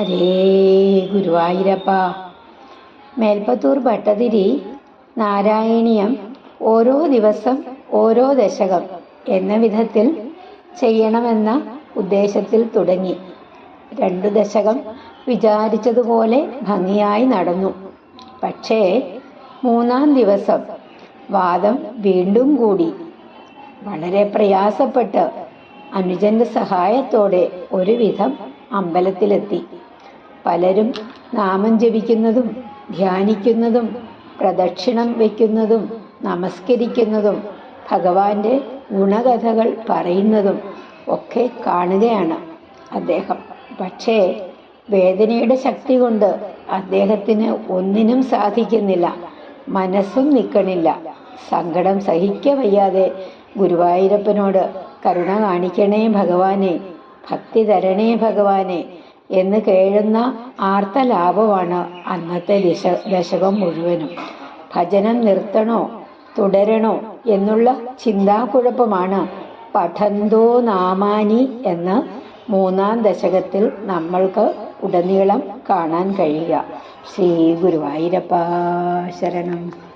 ഹരേ ഗുരുവായൂരപ്പ. മേൽപ്പത്തൂർ ഭട്ടതിരി നാരായണീയം ഓരോ ദിവസം ഓരോ ദശകം എന്ന വിധത്തിൽ ചെയ്യണമെന്ന ഉദ്ദേശത്തിൽ തുടങ്ങി. രണ്ടു ദശകം വിചാരിച്ചതുപോലെ ഭംഗിയായി നടന്നു. പക്ഷേ മൂന്നാം ദിവസം വാദം വീണ്ടും കൂടി. വളരെ പ്രയാസപ്പെട്ട് അനുജന്റെ സഹായത്തോടെ ഒരുവിധം അമ്പലത്തിലെത്തി. പലരും നാമം ജപിക്കുന്നതും ധ്യാനിക്കുന്നതും പ്രദക്ഷിണം വയ്ക്കുന്നതും നമസ്കരിക്കുന്നതും ഭഗവാന്റെ ഗുണകഥകൾ പറയുന്നതും ഒക്കെ കാണുകയാണ് അദ്ദേഹം. പക്ഷേ വേദനയുടെ ശക്തി കൊണ്ട് അദ്ദേഹത്തിന് ഒന്നിനും സാധിക്കുന്നില്ല. മനസ്സും നിൽക്കണില്ല സങ്കടം സഹിക്ക വയ്യാതെ ഗുരുവായൂരപ്പനോട് കരുണ കാണിക്കണേ ഭഗവാനെ ഭക്തി തരണേ ഭഗവാനെ എന്ന് കേഴുന്ന ആർത്തലാഭമാണ് അന്നത്തെ ദിശ ദശകം മുഴുവനും. ഭജനം നിർത്തണോ തുടരണോ എന്നുള്ള ചിന്താക്കുഴപ്പമാണ് പഠന്തോ നാമാനി എന്ന് മൂന്നാം ദശകത്തിൽ നമ്മൾക്ക് ഉടനീളം കാണാൻ കഴിയുക. ശ്രീ ഗുരുവായൂരപ്പ ശരണം.